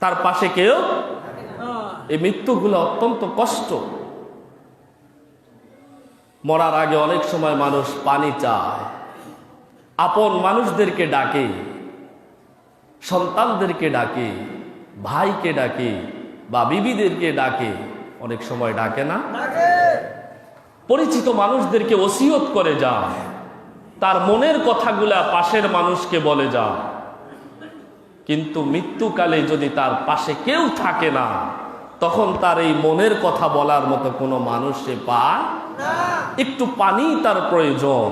তার পাশে কেউ এই মৃত্যুগুলো অত্যন্ত কষ্ট। মরার আগে অনেক সময় মানুষ পানি চায়। আপন মানুষদেরকে ডাকে, সন্তানদেরকে ডাকে, ভাইকে ডাকে বা বিবিদেরকে ডাকে, অনেক সময় ডাকে না। পরিচিত মানুষদেরকে ওসিয়ত করে যায়। তার মনের কথাগুলা পাশের মানুষকে বলে যায়। কিন্তু মৃত্যুকালে যদি তার পাশে কেউ থাকে না, তখন তার এই মনের কথা বলার মতো কোনো মানুষ সে একটু পানি তার প্রয়োজন।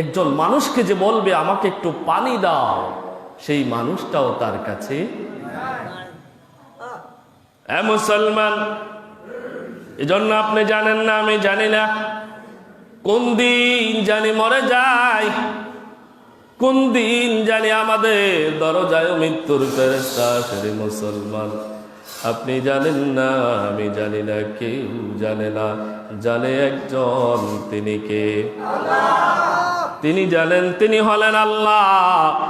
একজন মানুষকে যে বলবে, আমাকে একটু পানি দাও, সেই মানুষটাও তার কাছে মুসলমান, এজন্য আপনি জানেন না, আমি জানি না। কোন দিন জানি মরে যায় কোন দিন জানি আমাদের দরজায় মৃত্যুর ফেরেস্তা সেরে মুসলমান? আপনি জানেন না আমি জানি না কেউ জানে না। জানে একজন তিনি কে? তিনি জানেন তিনি হলেন আল্লাহ।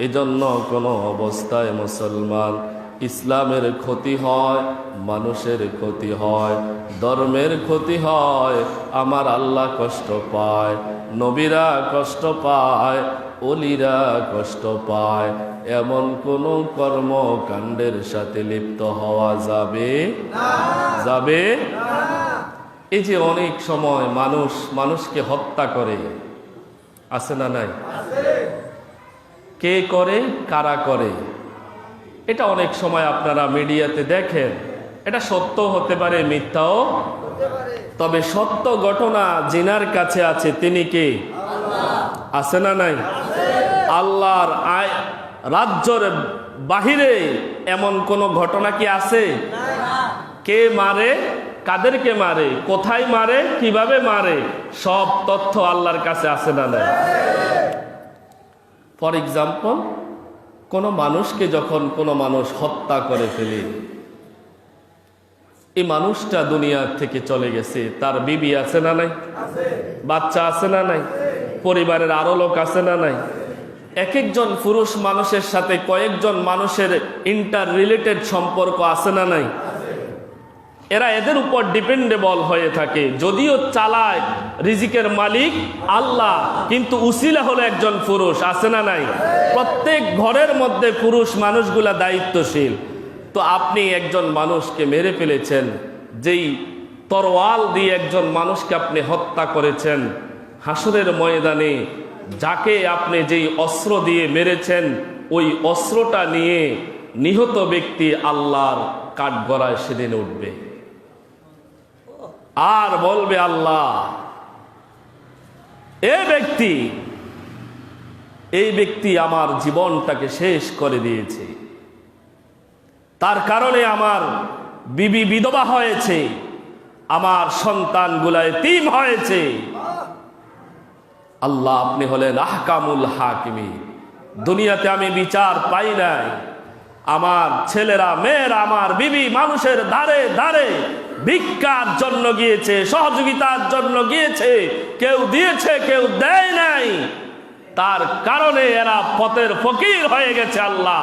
এজন্য কোনো অবস্থায় মুসলমান ইসলামের ক্ষতি হয় মানুষের ক্ষতি হয় ধর্মের ক্ষতি হয় আমার আল্লাহ কষ্ট পায় নবীরা কষ্ট পায় অলিরা কষ্ট পায়। এমন কোন কর্মকাণ্ডের সাথে লিপ্ত হওয়া যাবে? যাবে? এই যে অনেক সময় মানুষ মানুষকে হত্যা করে। আছে না নাই? কে করে? কারা করে? এটা অনেক সময় আপনারা মিডিয়াতে দেখেন। এটা সত্য হতে পারে মিথ্যাও? তবে সত্য ঘটনা জিনার কাছে আছে তিনি কে? আছে না নাই? আল্লাহর আয় রাজ্যর বাহিরে এমন কোন ঘটনা কি আছে? কে মারে? কাদেরকে মারে? কোথায় মারে? কীভাবে মারে? সব তথ্য আল্লাহর কাছে আছে না নাই? ফর এক্সাম্পল কোনো মানুষকে যখন কোনো মানুষ হত্যা করে ফেলে, এই মানুষটা দুনিয়ার থেকে চলে গেছে। তার বিবি আছে না নাই? বাচ্চা আছে না নাই? পরিবারের আরও লোক আছে না নাই? এক একজন পুরুষ মানুষের সাথে কয়েকজন মানুষের ইন্টার রিলেটেড সম্পর্ক আছে না নাই? এরা এদের উপর ডিপেন্ডেবল হয়ে থাকে। যদিও চালায় রিজিকের মালিক আল্লাহ, কিন্তু উসিলা হলো একজন পুরুষ, আছে না নাই? প্রত্যেক ঘরের মধ্যে পুরুষ মানুষগুলা দায়িত্বশীল। তো আপনি একজন মানুষকে মেরে ফেলেছেন, যেই তরোয়াল দিয়ে একজন মানুষকে আপনি হত্যা করেছেন। হাসরের ময়দানে যাকে আপনি যেই অস্ত্র দিয়ে মেরেছেন, ওই অস্ত্রটা নিয়ে নিহত ব্যক্তি আল্লাহর কাঠগড়ায় সেদিন উঠবে। আর বলবে আল্লাহ, এ ব্যক্তি, এই ব্যক্তি আমার জীবনটাকে শেষ করে দিয়েছে। তার কারণে আমার বিবি বিধবা হয়েছে, আমার সন্তানগুলায় তিম হয়েছে। আল্লাহ আপনি হলেন আহকামুল হাকিমি। দুনিয়াতে আমি বিচার পাই নাই। আমার ছেলেরা, মেয়েরা, আমার বিবি মানুষের ধারে ধারে ভিক্ষার জন্য গিয়েছে, সহযোগিতার জন্য গিয়েছে, কেউ দিয়েছে, কেউ দেয় নাই। তার কারণে এরা পথের ফকির হয়ে গেছে আল্লাহ।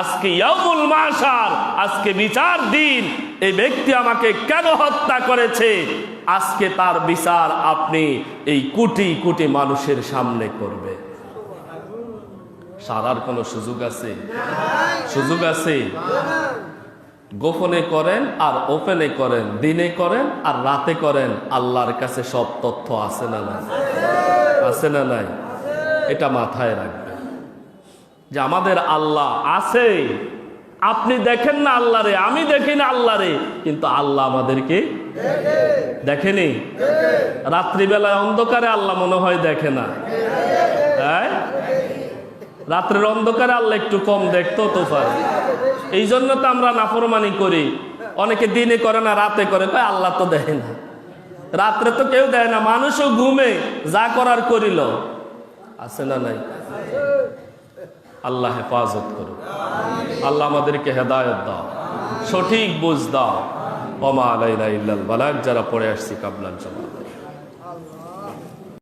আজকে ইয়ামুল মাসার আজকে বিচার দিন। এই ব্যক্তি আমাকে কেন হত্যা করেছে? আজকে তার বিচার আপনি এই কোটি কোটি মানুষের সামনে করবে সারার কোনো সুযোগ আছে? সুযোগ আছে? গোপনে করেন আর ওপেনে করেন, দিনে করেন আর রাতে করেন, আল্লাহর কাছে সব তথ্য আছে না নাই? আছে না নাই? এটা মাথায় রাখবেন। যে আমাদের আল্লাহ আছে আপনি দেখেন না আল্লাহরে, আমি দেখি না আল্লাহ রে কিন্তু আল্লাহ আমাদেরকে দেখেনি। রাত্রিবেলায় অন্ধকারে আল্লাহ মনে হয় দেখে না। হ্যাঁ? রাত্রের অন্ধকারে আল্লাহ একটু কম দেখতো তো এই জন্য তো আমরা নাফরমানি করি। অনেকে দিনে করে না, রাতে করে। কয়, আল্লাহ তো দেয় না। রাত্রে তো কেউ দেয় না, মানুষও ঘুমে, যা করার করিল। আছে না নাই? আল্লাহ হেফাজত করো আল্লাহ আমাদেরকে হেদায়ত দাও। সঠিক বুঝ দাও। অমা আলাইলা ইল্লাল বালাক যারা পড়ে আসছি কাবলান জন্য